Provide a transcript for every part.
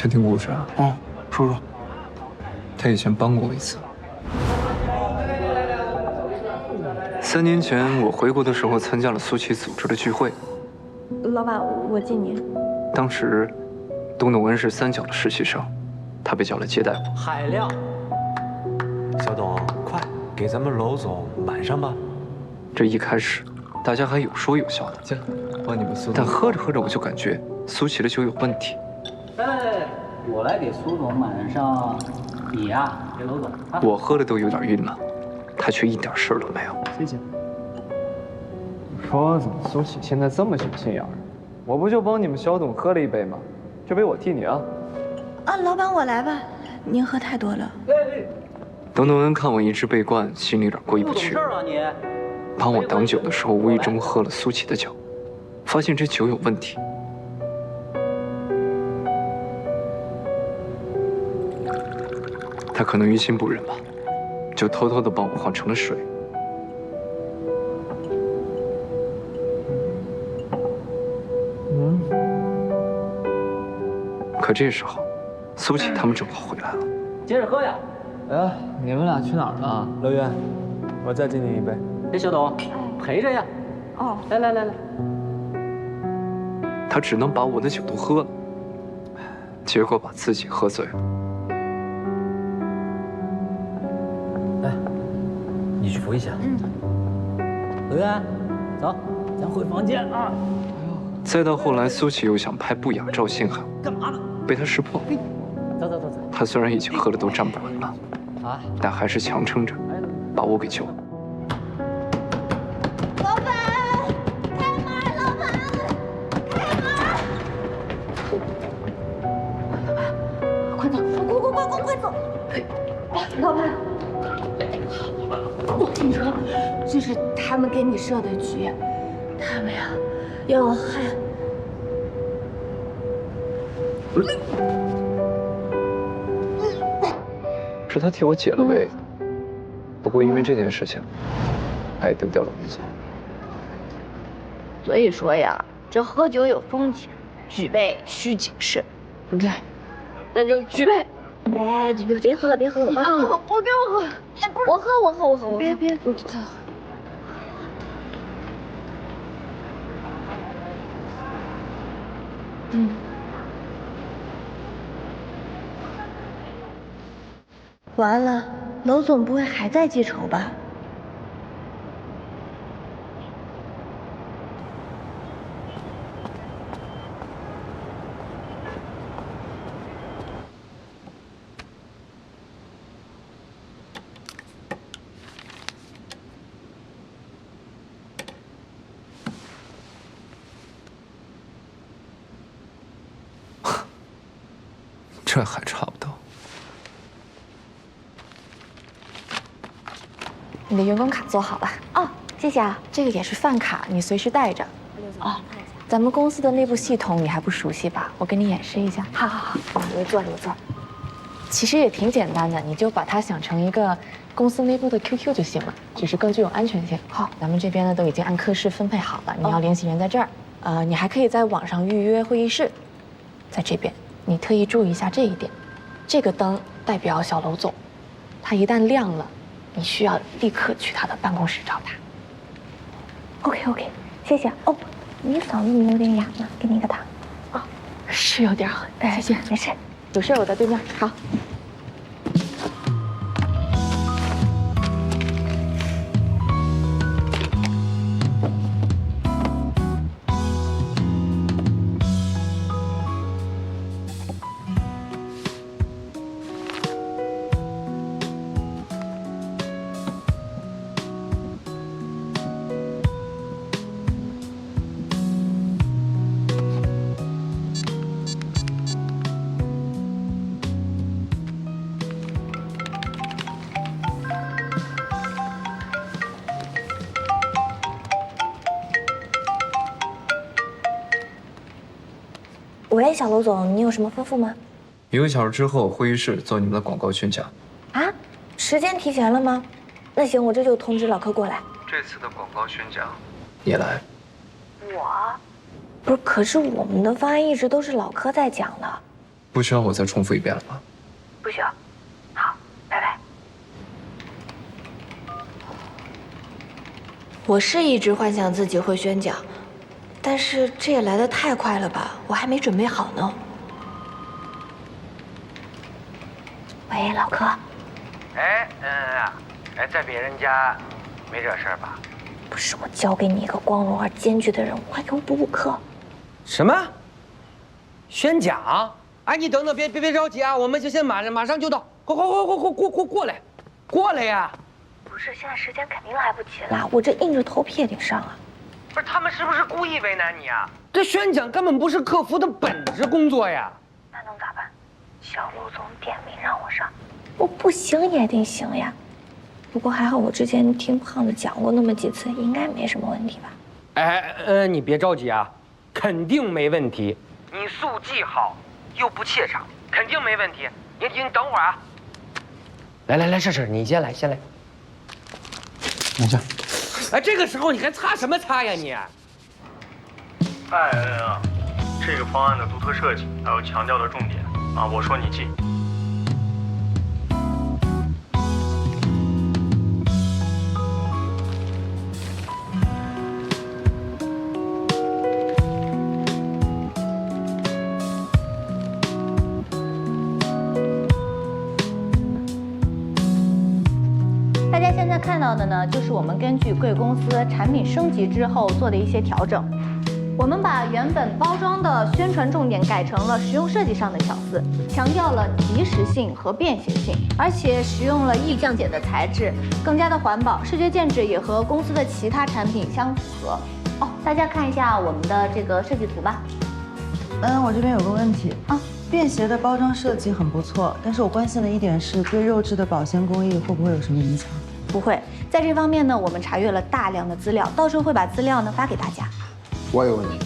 听听故事啊。嗯，说说。他以前帮过我一次。三年前我回国的时候，参加了苏琪组织的聚会。老板，我敬您。当时，东董恩是三角的实习生，他被叫来接待我。海量，小董，快给咱们楼总满上吧。这一开始，大家还有说有笑的。行，帮你们苏。但喝着喝着，我就感觉苏琪的酒有问题。哎，我来给苏总满上，你呀给楼总。我喝的都有点晕了，他却一点事儿都没有。谢谢。说怎么苏琪现在这么小心眼儿？我不就帮你们肖总喝了一杯吗？这杯我替你啊。啊，老板我来吧，您喝太多了。董东恩看我一直被灌，心里有点过意不去。不懂事啊你！帮我挡酒的时候，无意中喝了苏琪的酒，发现这酒有问题。他可能于心不忍吧，就偷偷的把我换成了水。嗯可这时候，苏琪他们正好回来了。接着喝呀！哎，你们俩去哪儿了？乐渊，我再敬你一杯。哎，小董，陪着呀。哦，来来来来，他只能把我的酒都喝了，结果把自己喝醉了。你去扶一下。嗯。乐渊，走，咱回房间啊。再到后来，苏琪又想拍不雅照陷害我，干嘛呢？被他识破。走走走走。他虽然已经喝的都站不稳了，啊，但还是强撑着把我给救了。老板，开门！老板，开门！快走，快快快快快走！老板，我跟你说，这是他们给你设的局，他们呀要害。是他替我解了围，不过因为这件事情，他也丢掉了工作。所以说呀，这喝酒有风险，举杯需谨慎。对，那就举杯。哎，别别喝了，别喝了啊！我给我喝，我喝我喝我喝。别别，嗯。完了，楼总不会还在记仇吧？这还差不多。你的员工卡做好了哦，谢谢啊。这个也是饭卡，你随时带着。哦，咱们公司的内部系统你还不熟悉吧？我给你演示一下。好好好，你坐你坐。其实也挺简单的，你就把它想成一个公司内部的 QQ 就行了，只是更具有安全性。好，咱们这边呢都已经按科室分配好了，你要联系人在这儿。呃，你还可以在网上预约会议室，在这边，你特意注意一下这一点。这个灯代表小楼总，他一旦亮了，你需要立刻去他的办公室找他。OK OK，谢谢。哦，你嗓子有点哑呢，给你个糖。哦，是有点谢谢。没事。有事我在对面。好。喂，小楼总，你有什么吩咐吗？一个小时之后，会议室做你们的广告宣讲。啊，时间提前了吗？那行，我这就通知老柯过来。这次的广告宣讲，你来。我，不是，可是我们的方案一直都是老柯在讲的。不需要我再重复一遍了吧？不需要。好，拜拜。我是一直幻想自己会宣讲，但是这也来得太快了吧，我还没准备好呢。喂，老柯，哎，嗯啊，哎，在别人家没惹事儿吧？不是我交给你一个光荣而艰巨的任务，快给我补补课。什么？宣讲？哎，你等等，别别别着急啊，我们就先马上马上就到，快快快快快过过过来，过来呀！不是，现在时间肯定来不及了，我这硬着头皮也得上啊。不是，他们是不是故意为难你啊？这宣讲根本不是客服的本职工作呀！那能咋办？小陆总点名让我上，我不行也得行呀。不过还好，我之前听胖子讲过那么几次，应该没什么问题吧？哎，呃，你别着急啊，肯定没问题。你速记好，又不怯场，肯定没问题。你你等会儿啊。来来来，试试，你先来，先来。等一下，哎，这个时候你还擦什么擦呀你？艾恩啊，这个方案的独特设计还有强调的重点啊，我说你记。到的呢，就是我们根据贵公司产品升级之后做的一些调整。我们把原本包装的宣传重点改成了实用设计上的巧思，强调了及时性和便携性，而且使用了易降解的材质，更加的环保，视觉建制也和公司的其他产品相符合。哦，大家看一下我们的这个设计图吧。嗯，我这边有个问题啊，便携的包装设计很不错，但是我关心的一点是对肉质的保鲜工艺会不会有什么影响？不会，在这方面呢，我们查阅了大量的资料，到时候会把资料呢发给大家。我有问题，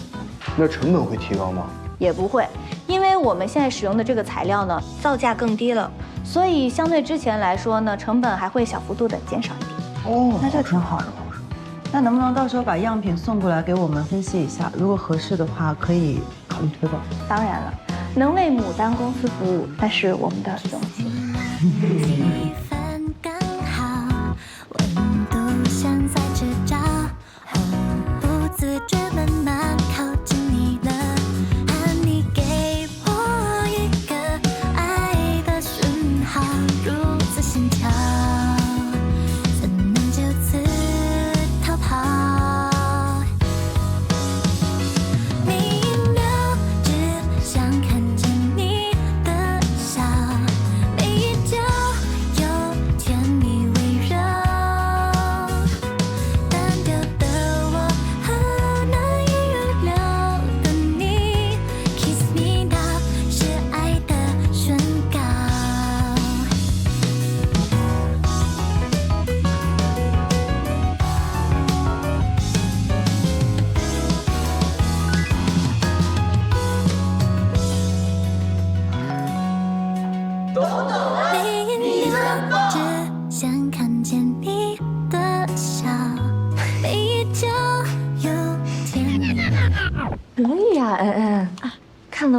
那成本会提高吗？也不会，因为我们现在使用的这个材料呢，造价更低了，所以相对之前来说呢，成本还会小幅度的减少一点。哦，那这挺好的。那能不能到时候把样品送过来给我们分析一下？如果合适的话，可以考虑推广。当然了，能为牡丹公司服务，那是我们的荣幸。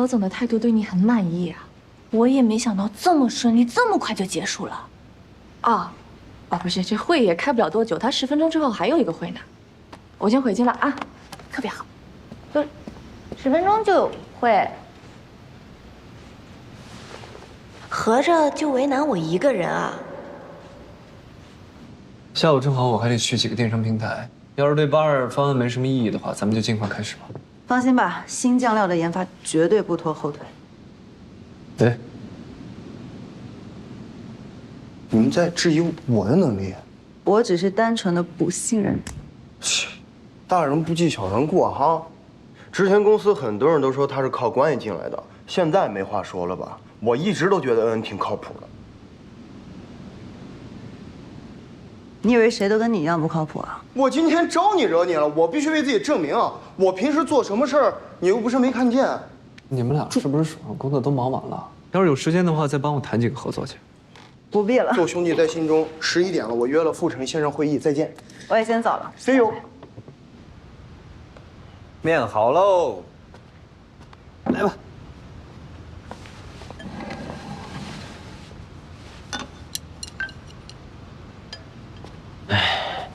老总的态度对你很满意啊。我也没想到这么顺利，这么快就结束了。啊，哦，不是，这会也开不了多久，他十分钟之后还有一个会呢。我先回去了啊，特别好。就十分钟就有会，合着就为难我一个人啊？下午正好我还得去几个电商平台，要是对八二方案没什么意义的话，咱们就尽快开始吧。放心吧，新酱料的研发绝对不拖后腿。哎，你们在质疑我的能力？我只是单纯的不信任你。切，大人不计小人过哈。之前公司很多人都说他是靠关系进来的，现在没话说了吧？我一直都觉得恩恩挺靠谱的。你以为谁都跟你一样不靠谱啊？我今天招你惹你了，我必须为自己证明。我平时做什么事儿，你又不是没看见。你们俩是不是手上工作都忙完了？要是有时间的话，再帮我谈几个合作去。不必了，做兄弟在心中。十一点了，我约了傅成先生会议，再见。我也先走了。See you。面好喽，来吧。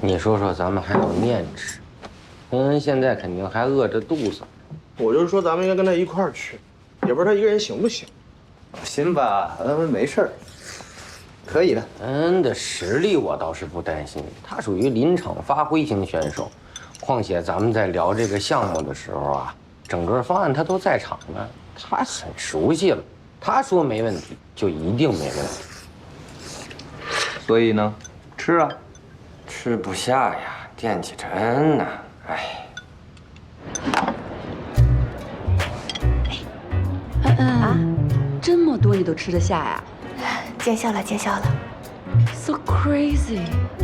你说说，咱们还有面吃，恩恩现在肯定还饿着肚子。我就是说，咱们应该跟他一块儿去，也不知道他一个人行不行。放心吧，恩恩没事儿，可以的。恩恩的实力我倒是不担心，他属于临场发挥型选手。况且咱们在聊这个项目的时候啊，整个方案他都在场呢，他很熟悉了。他说没问题，就一定没问题。所以呢，吃啊，吃不下呀，惦记着恩恩呢。哎，恩恩啊，这么多你都吃得下呀见笑了，见笑了。？So crazy！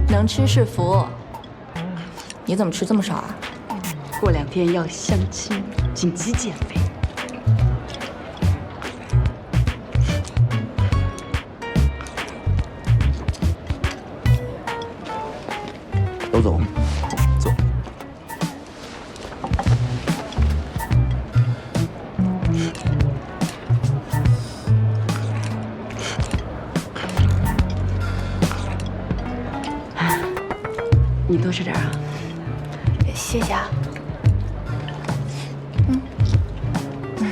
能吃是福。你怎么吃这么少啊？过两天要相亲，紧急减肥。你多吃点啊。谢谢啊。嗯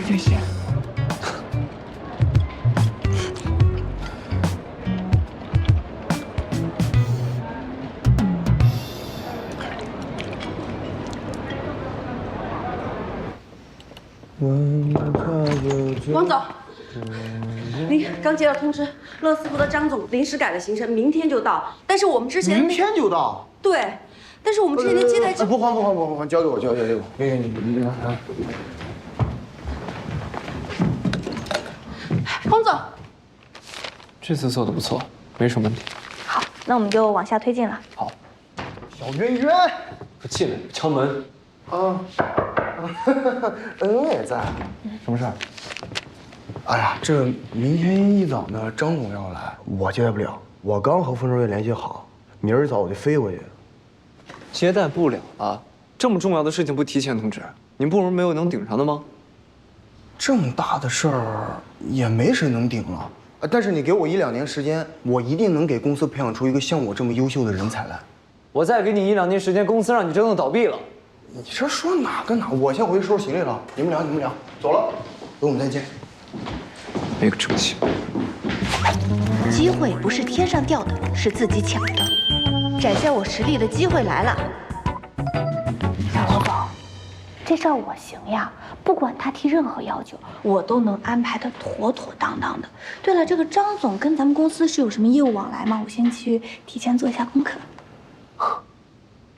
谢谢。王总，您刚接到通知，乐斯福的张总临时改了行程，明天就到。但是我们之前明天就到。对，但是我们之前的接待哎不还不还不还不还，交给我，交给我，交给你你你方总，这次做的不错，没什么问题。好，那我们就往下推进了。好小圆圆进来敲门，啊，恩恩 也在。什么事儿？哎呀，这明天一早呢，张总要来，我接待不了。我刚和丰收月联系好，明儿一早我就飞过去。接待不了啊，这么重要的事情不提前通知，您部门没有能顶上的吗？这么大的事儿也没谁能顶了。啊但是你给我一两年时间，我一定能给公司培养出一个像我这么优秀的人才来。我再给你一两年时间，公司让你折腾倒闭了。你这说哪跟哪？我先回去收拾行李了。你们聊，你们聊，走了，等我们再见。没个正形。机会不是天上掉的，是自己抢的。展现我实力的机会来了。小罗总，这事儿我行呀，不管他提任何要求，我都能安排的妥妥当当的。对了，这个张总跟咱们公司是有什么业务往来吗？我先去提前做一下功课。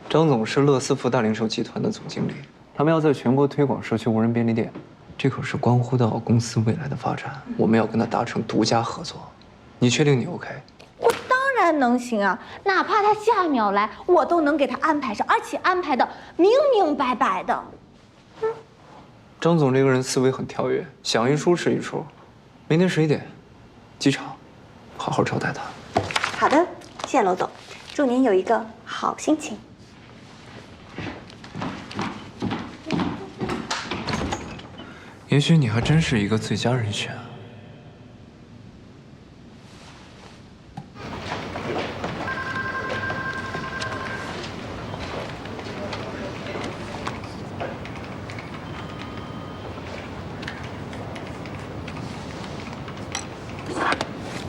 张总是乐思福大零售集团的总经理，他们要在全国推广社区无人便利店，这可是关乎到公司未来的发展，我们要跟他达成独家合作。你确定你 OK？我当然能行啊，哪怕他下一秒来，我都能给他安排上，而且安排的明明白白的。嗯张总这个人思维很跳跃，想一出是一出。明天十一点，机场，好好招待他。好的，谢谢罗总，祝您有一个好心情。也许你还真是一个最佳人选。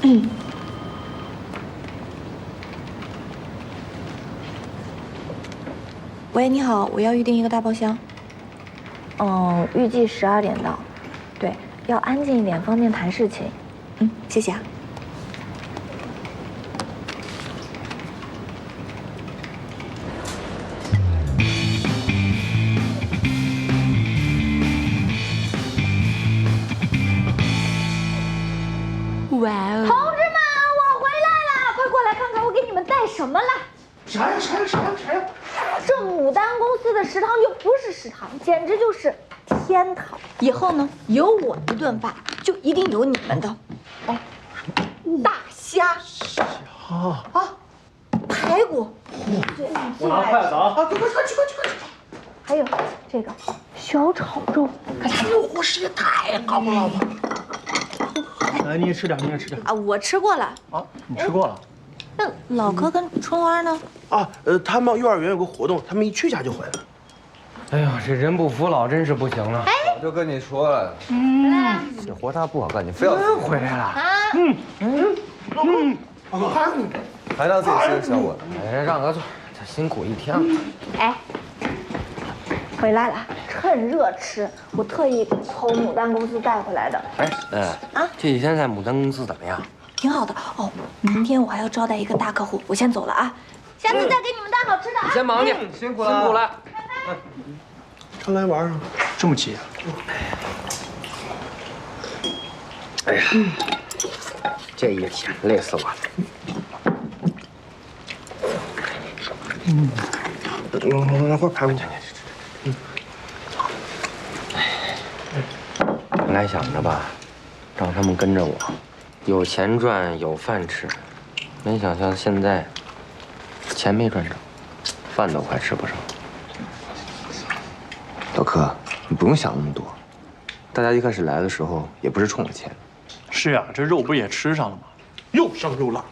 嗯。喂，你好，我要预定一个大包厢。嗯，预计十二点到。对，要安静一点，方便谈事情。嗯，谢谢啊。哇哦！同志们，我回来了！快过来看看我给你们带什么了。啥呀啥呀啥呀啥呀？这牡丹公司的食堂就不是食堂，简直就是天堂。以后呢，有我一顿饭，就一定有你们的。哦，大虾啊啊，排骨，我拿筷子啊！啊，快快快去快去快去！还有这个小炒肉，哎呦，伙食也太好了吧！来，你也吃点，你也吃点啊，我吃过了。啊，你吃过了？那老柯跟春花呢？啊，呃，他们幼儿园有个活动，他们一去家就回来了。哎呀，这人不服老，真是不行了。哎。早就跟你说了，嗯，这活他不好干，你非要回来了。啊，嗯。嗯。嗯，还当自己是个小伙子。哎，让个座，他辛苦一天了。哎，回来了，趁热吃。我特意从牡丹公司带回来的，哎，嗯。啊，这几天在牡丹公司怎么样？挺好的哦。明天我还要招待一个大客户，我先走了啊。下次再给你们带好吃的啊。你先忙去，辛苦辛苦了。常来玩啊，这么急啊？哎呀，这一天累死我了。嗯，来块排骨去。嗯。本来想着吧，让他们跟着我，有钱赚，有饭吃。没想到现在，钱没赚着，饭都快吃不上。老柯，你不用想那么多。大家一开始来的时候也不是冲着钱。是呀，这肉不是也吃上了吗？又香又辣。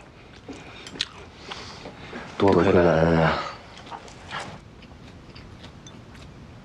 多亏了恩恩啊，